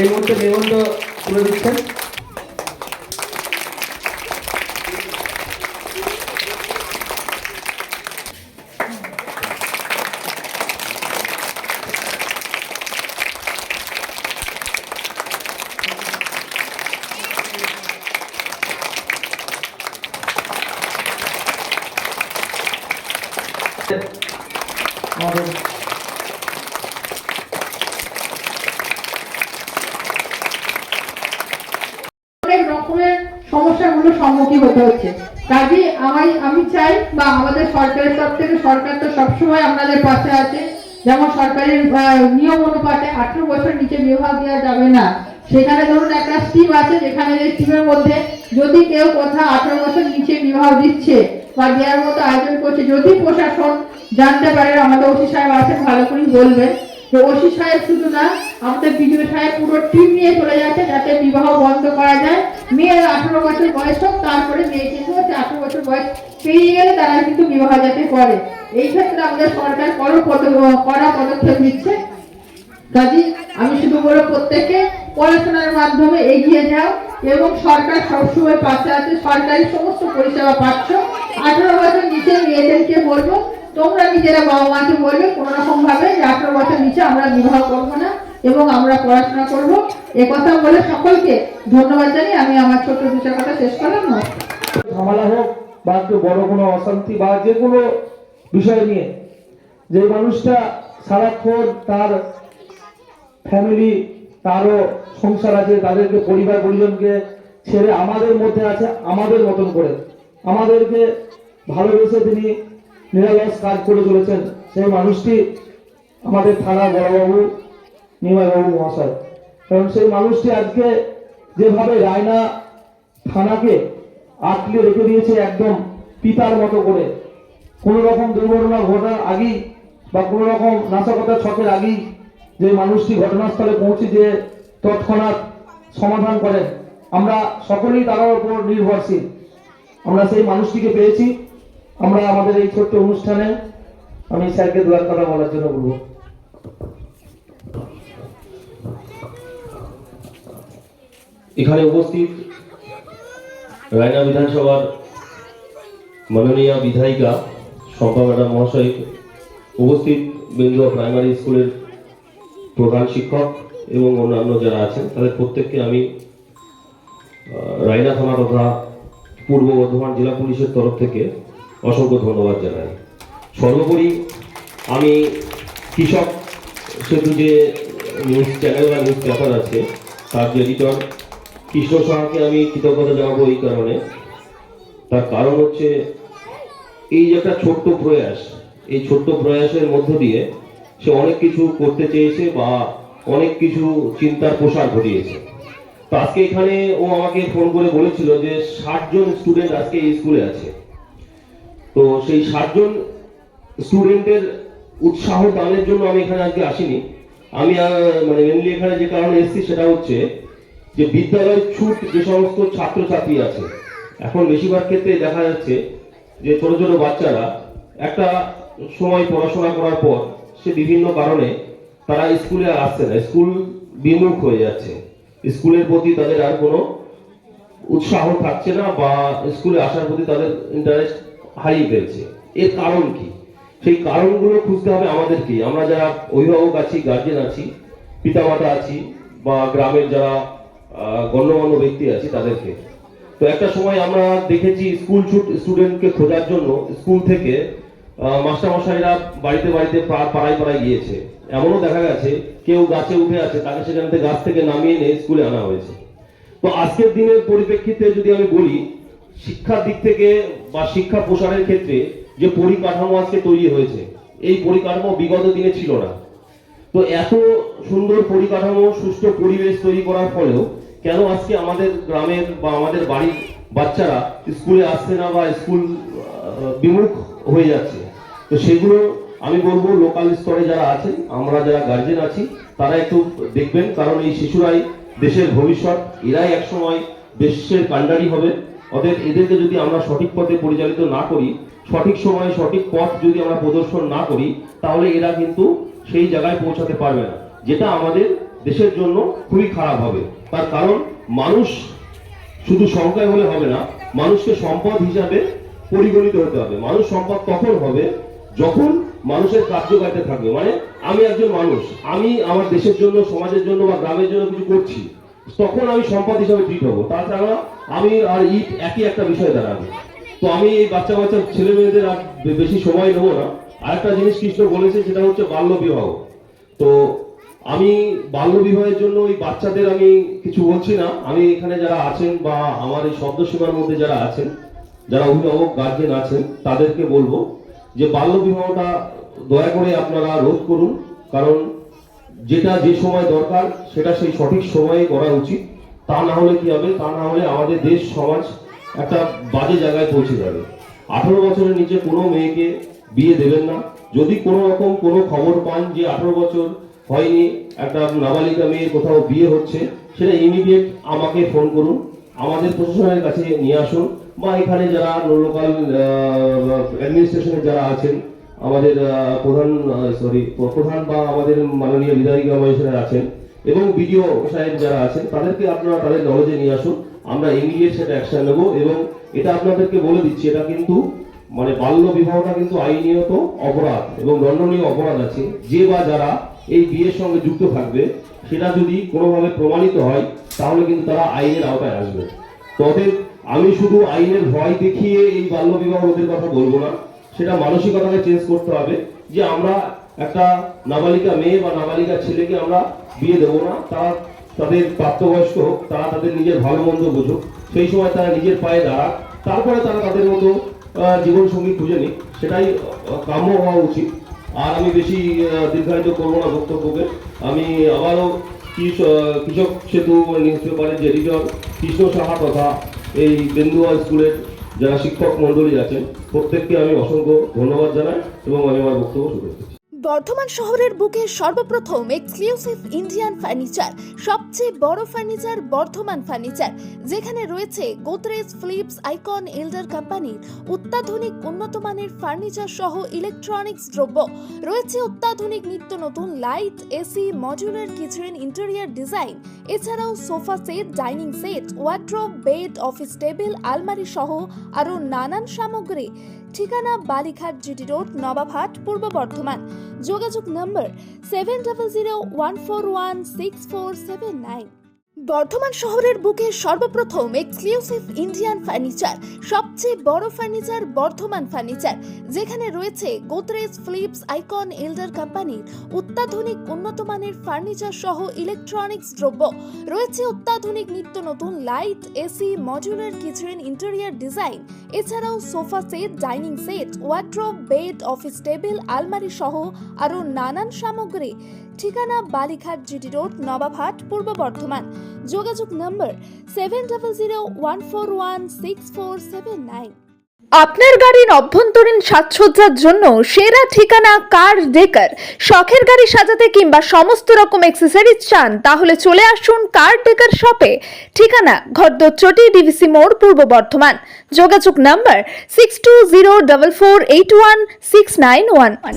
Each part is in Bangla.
এই মুহূর্তে নিবন্ধ তুলে দিচ্ছেন। আমাদের অনেক রকমের সমস্যাগুলো সম্মুখীন হতে হচ্ছে। কাজে আমি আমি চাই বা আমাদের সরকারের তরফ থেকে, সরকার তো সবসময় আপনাদের পাশে আছে। যেমন সরকারের নিয়ম অনুপাতে আঠেরো বছর নিচে বিবাহ দেওয়া যাবে না। সেখানে ধরুন একটা স্কিম আছে, যেখানে এই স্কিমের মধ্যে যদি কেউ কোথাও আঠেরো বছর নিচে বিবাহ দিচ্ছে বা দেওয়ার মতো আয়োজন করছে, যদি প্রশাসন জানতে পারে, আমাদের ওসি সাহেব আছেন, ভালো করে বলবেন। তো ওসি সাহেব শুধু না আমাদের বিজয় সাহেব পুরো টিম নিয়ে চলে যাচ্ছে যাতে বিবাহ বন্ধ করা যায়। মেয়ের আঠারো বছর বয়স হোক, তারপরে মেয়ে কিন্তু হচ্ছে আঠারো বছর বয়স পেরিয়ে গেলে তারা কিন্তু বিবাহ যাতে করে। এই ক্ষেত্রে আমাদের সরকার পদ- কড়া পদক্ষেপ নিচ্ছে। কাজী, আমি শুধু বলব প্রত্যেককে পড়াশোনার মাধ্যমে এগিয়ে যাও এবং সরকার সবসময় পাশে আছে। সরকারি সমস্ত পরিষেবা পাচ্ছ। আঠারো বছর নিচে মেয়েদেরকে বলব, তোমরা নিজেরা বাবা মাকে বলবে, কোনো রকম ভাবে যে আঠারো বছর নিচে আমরা বিবাহ করব না। এবং আমরা পড়াশোনা করব। কথা বলে সকলকে ধন্যবাদ জানিয়ে আমি আমার ছোট্ট বিষয় কথা শেষ করলাম। ঝামেলা হোক বা কেউ বড় কোনো অশান্তি বা যে কোনো বিষয় নিয়ে, যে মানুষটা সারাক্ষণ তার ফ্যামিলি তারও সংসার আছে, তাদেরকে পরিবার, পরিজনকে ছেড়ে আমাদের মধ্যে আছে, আমাদের মতন করে। আমাদেরকে ভালোবেসে তিনি নিরালস কাজ করে চলেছেন সেই মানুষটি আমাদের থানা বড়বাবু। নিমাইবাবু মহাশয়। কারণ সেই মানুষটি আজকে যেভাবে রায়না থানাকে আটকে রেখে দিয়েছে একদম পিতার মতো করে কোনো রকম দুর্ঘটনা ঘটার আগেই বা কোনো রকম নাশকতার ছকের আগেই যে মানুষটি ঘটনাস্থলে পৌঁছে যে তৎক্ষণাৎ সমাধান করেন। আমরা সকলেই তার উপর নির্ভরশীল। আমরা সেই মানুষটিকে পেয়েছি। আমরা আমাদের এই ছোট্ট অনুষ্ঠানে আমি স্যারকে দু এক কথা বলার জন্য বলব। এখানে উপস্থিত রায়না বিধানসভার মাননীয় বিধায়িকা শম্পা ম্যাডাম মহাশয়, উপস্থিত বেন্দুয়া প্রাইমারি স্কুলের প্রধান শিক্ষক এবং অন্যান্য যারা আছেন, তাদের প্রত্যেককে আমি রায়না থানা তথা পূর্ব বর্ধমান জেলা পুলিশের তরফ থেকে অসংখ্য ধন্যবাদ জানাই। সর্বোপরি আমি কৃষক সেতু যে নিউজ চ্যানেল বা নিউজ পেপার আছে, তার যে এডিটর কৃষ্ণ সাহাকে আমি কৃতজ্ঞতা জানাব এই কারণে। তার কারণ হচ্ছে, এই যে একটা ছোট্ট প্রয়াস, এই ছোট্ট প্রয়াসের মধ্য দিয়ে সে অনেক কিছু করতে চেয়েছে বা অনেক কিছু চিন্তার প্রসার ঘটিয়েছে। তো আজকে এখানে ও আমাকে ফোন করে বলেছিল যে ষাট জন স্টুডেন্ট আজকে এই স্কুলে আছে। তো সেই ষাটজন স্টুডেন্টের উৎসাহ দানের জন্য আমি এখানে আজকে আসিনি। আমি মানে মেনলি এখানে যে কারণে এসেছি সেটা হচ্ছে যে বিদ্যালয় ছুট যে সমস্ত ছাত্রছাত্রী আছে। এখন বেশিরভাগ ক্ষেত্রে দেখা যাচ্ছে যে ছোট ছোট বাচ্চারা একটা সময় পড়াশোনা করার পর সে বিভিন্ন কারণে তারা স্কুলে আসছে না। স্কুল বিমুখ হয়ে যাচ্ছে। স্কুলের প্রতি তাদের আর কোনো উৎসাহ থাকছে না বা স্কুলে আসার প্রতি তাদের ইন্টারেস্ট হারিয়ে ফেলছে। এর কারণ কি? সেই কারণগুলো খুঁজতে হবে আমাদেরকে। আমরা যারা অভিভাবক আছি গার্জেন আছি, পিতামাতা আছি বা গ্রামের যারা গণ্যমান্য ব্যক্তি আছি তাদেরকে। তো একটা সময় আমরা দেখেছি স্কুল স্টুডেন্টকে খোঁজার জন্য স্কুল থেকে মাস্টারমশাইরা বাড়িতে বাড়িতে পাড়ায় পাড়ায় গিয়েছে। এমনও দেখা গেছে, কেউ গাছে উঠে আছে, তাকে সেখান থেকে গাছ থেকে নামিয়ে নিয়ে স্কুলে আনা হয়েছে। তো আজকের দিনের পরিপ্রেক্ষিতে যদি আমি বলি, শিক্ষার দিক থেকে বা শিক্ষা প্রসারের ক্ষেত্রে যে পরিকাঠামো আজকে তৈরি হয়েছে, এই পরিকাঠামো বিগত দিনে ছিল না। তো এত সুন্দর পরিকাঠামো, সুষ্ঠু পরিবেশ তৈরি করার ফলেও কেন আজকে আমাদের গ্রামের বা আমাদের বাড়ির বাচ্চারা স্কুলে আসছে না বা স্কুল বিমুখ হয়ে যাচ্ছে? তো সেগুলো আমি বলব লোকাল স্তরে যারা আছেন, আমরা যারা গার্জেন আছি, তারা একটু দেখবেন, কারণ এই শিশুরাই দেশের ভবিষ্যৎ, এরাই একসময় দেশের কাণ্ডারি হবে। অতএব এদেরকে যদি আমরা সঠিক পথে পরিচালিত না করি, সঠিক সময়ে সঠিক পথ যদি আমরা প্রদর্শন না করি, তাহলে এরা কিন্তু সেই জায়গায় পৌঁছাতে পারবে না। যেটা আমাদের দেশের জন্য খুবই খারাপ হবে। তার কারণ, মানুষ শুধু সংখ্যায় হলে হবে না, মানুষকে সম্পদ হিসাবে পরিগণিত হতে হবে। মানুষ সম্পদ তখন হবে যখন মানুষের কার্যকারিতা থাকবে। মানে আমি একজন মানুষ, আমি আমার দেশের জন্য, সমাজের জন্য বা গ্রামের জন্য কিছু করছি, তখন আমি সম্পদ হিসাবে ট্রিট হব। তাছাড়া আমি আর ইট একই একটা বিষয় দাঁড়াবে। তো আমি এই বাচ্চা বাচ্চা ছেলে মেয়েদের আর বেশি সময় নেব না। আরেকটা জিনিস কৃষ্ণ বলেছে, সেটা হচ্ছে বাল্য বিবাহ তো আমি বাল্য বিবাহের জন্য ওই বাচ্চাদের আমি কিছু বলছি না। আমি এখানে যারা আছেন বা আমার এই শব্দসীমার মধ্যে যারা আছেন, যারা অভিভাবক গার্জেন আছেন, তাদেরকে বলব যে বাল্য বিবাহটা দয়া করে আপনারা রোধ করুন। কারণ যেটা যে সময় দরকার, সেটা সেই সঠিক সময়ে করা উচিত। তা না হলে কি হবে? তা না হলে আমাদের দেশ, সমাজ একটা বাজে জায়গায় পৌঁছে যাবে। আঠারো বছরের নিচে কোনো মেয়েকে বিয়ে দেবেন না। যদি কোনো রকম কোনো খবর পান যে আঠারো বছর হয়নি। একটা নাবালিকা মেয়ের কোথাও বিয়ে হচ্ছে, সেটা ইমিডিয়েট আমাকে ফোন করুন, আমাদের প্রশাসনের কাছে নিয়ে আসুন, বা এখানে যারা লোকাল অ্যাডমিনিস্ট্রেশনে যারা আছেন, আমাদের প্রধান সরি প্রধান বা আমাদের মাননীয় বিধায়িকা মহেশ্বরের আছেন, এবং বিডিও সাহেব যারা আছেন, তাদেরকে আপনারা তাদের নলেজে নিয়ে আসুন, আমরা ইমিডিয়েট সেটা অ্যাকশন নেব, এবং এটা আপনাদেরকে বলে দিচ্ছি, এটা কিন্তু মানে বাল্য বিবাহটা কিন্তু আইনিয়ত অপরাধ এবং দণ্ডনীয় অপরাধ আছে। যে বা যারা এই বিয়ের সঙ্গে যুক্ত থাকবে, সেটা যদি কোনোভাবে প্রমাণিত হয়, তাহলে কিন্তু তারা আইনের আওতায় আসবে। তবে আমি শুধু আইনের ভয় দেখিয়ে এই বাল্য বিবাহ রোধের কথা বলব না। সেটা মানসিকতাকে চেঞ্জ করতে হবে যে আমরা একটা নাবালিকা মেয়ে বা নাবালিকা ছেলেকে আমরা বিয়ে দেবো না। তারা তাদের প্রাপ্তবয়স্ক হোক, তারা তাদের নিজের ভালো মন্দ বুঝুক। সেই সময় তারা নিজের পায়ে দাঁড়াক। তারপরে তারা তাদের মতো জীবন সঙ্গী খুঁজে নিই সেটাই কাম্য হওয়া উচিত। আর আমি বেশি দীর্ঘায়িত করব না বক্তব্যকে। আমি আবারও কৃষ- কৃষক সেতু নিউজ পেপারের যে এডিটর কৃষ্ণ সাহা তথা এই বেন্দুয়া স্কুলের যারা শিক্ষক মণ্ডলী আছেন, প্রত্যেককে আমি অসংখ্য ধন্যবাদ জানাই এবং আমি আমার বক্তব্য শুরু করছি বর্ধমান শহরের বুকে সর্বপ্রথম এক্সক্লুসিভ ইন্ডিয়ান ফার্নিচার সবচেয়ে বড় ফার্নিচার বর্ধমান ফার্নিচার যেখানে রয়েছে গোদরেজ ফ্লিপস আইকন এল্ডার কোম্পানির অত্যাধুনিক উন্নতমানের ফার্নিচার সহ ইলেকট্রনিক্স দ্রব্য, রয়েছে অত্যাধুনিক নিত্য নতুন light AC modular kitchen interior design এছাড়াও sofa set, dining set, wardrobe, bed, office table, আলমারি সহ আরও নানান সামগ্রী। ঠিকানা বালিঘাট জিডি রোড, নবাবহাট, পূর্ব বর্ধমান। যোগাযোগ number seven double zero one four one six four seven nine Bardhaman শহরের বুকে সর্বপ্রথম এক্সক্লুসিভ ইন্ডিয়ান ফার্নিচার সবচেয়ে বড় ফার্নিচার বর্ধমান ফার্নিচার যেখানে রয়েছে গোদরেজ ফিলিপস আইকন এল্ডার কোম্পানির অত্যাধুনিক উন্নত মানের ফার্নিচার সহ ইলেকট্রনিক্স দ্রব্য। রয়েছে অত্যাধুনিক নিত্য নতুন light AC modular kitchen interior design এছাড়াও sofa set dining set wardrobe bed office table আলমারি সহ আরও নানান সামগ্রী। ঠিকানা বালিঘাট জিটি রোড নবাবহাট, পূর্ব বর্ধমান। যোগাযোগ number seven double zero one four one six four seven nine আপনার গাড়ির অভ্যন্তরীণ সাজসজ্জার জন্য সেরা ঠিকানা কার ডেকার? শখের গাড়ি সাজাতে কিংবা সমস্ত রকম অ্যাক্সেসরিজ চান তাহলে চলে আসুন কার ডেকার শপে। ঠিকানা ঘরদচটি ডিভিসি মোড় পূর্ব বর্ধমান। যোগাযোগ number six two zero double four eight one six nine one one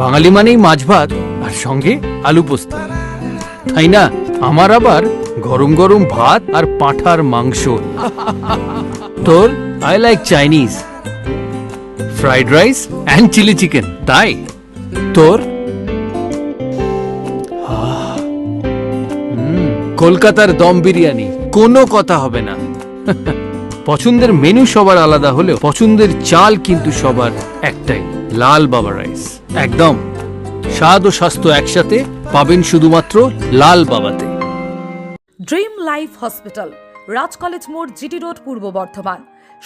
বাঙালি মানেই মাছ ভাত আর সঙ্গে আলু পোস্ত। তাই না? আমার আবার গরম গরম ভাত আর পাঁঠার মাংস। তোর I like Chinese fried rice and chilli chicken তাই? তোর? কলকাতার দম বিরিয়ানি, কোনো কথা হবে না। পছন্দের মেনু সবার আলাদা হলেও পছন্দের চাল কিন্তু সবার একটাই, লাল বাবা রাইস একদম। স্বাদ ও স্বাস্থ্য একসাথে পাবেন শুধুমাত্র লাল বাবাতে। Dream life hospital Raj college মোড় জিটি রোড পূর্ব বর্ধমান।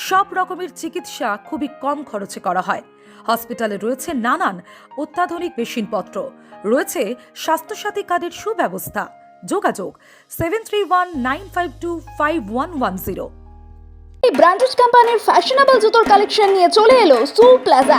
সব রকমের চিকিৎসা খুবই কম খরচে করা হয়। হসপিটালে রয়েছে নানান অত্যাধুনিক মেশিনপত্র রয়েছে স্বাস্থ্যসাথী কার্ডের সুব্যবস্থা। যোগাযোগ seven three one nine five two five one one zero. এই ব্র্যান্ডেড কোম্পানির ফ্যাশনেবল জুতোর কালেকশন নিয়ে চলে এলো সু প্লাজা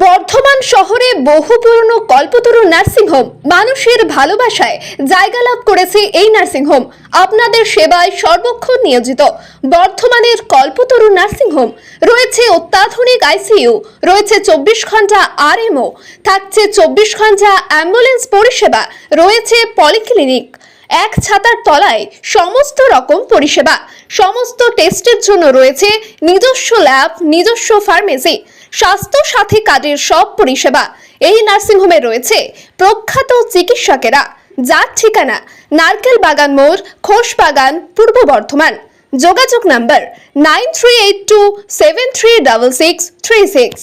বর্ধমান শহরে বহু পুরনো কল্পতরু নার্সিংহোম মানুষের ভালোবাসায় জায়গা লাভ করেছে এই নার্সিংহোম আপনাদের সেবায় সর্বক্ষণ নিয়োজিত। বর্ধমানের কল্পতরু নার্সিংহোম রয়েছে অত্যাধুনিক আইসিইউ রয়েছে চব্বিশ ঘণ্টা আরএমও থাকছে চব্বিশ ঘণ্টা অ্যাম্বুলেন্স পরিষেবা, রয়েছে পলিক্লিনিক এক ছাতার তলায় সমস্ত রকম পরিষেবা, সমস্ত টেস্টের জন্য রয়েছে নিজস্ব ল্যাব নিজস্ব ফার্মেসি স্বাস্থ্য সাথী কার্ডের সব পরিষেবা। এই নার্সিংহোমে রয়েছে প্রখ্যাত চিকিৎসকেরা। যার ঠিকানা নারকেল বাগান মোড় খোস বাগান, পূর্ব বর্ধমান। যোগাযোগ number nine three eight two seven three double six three six.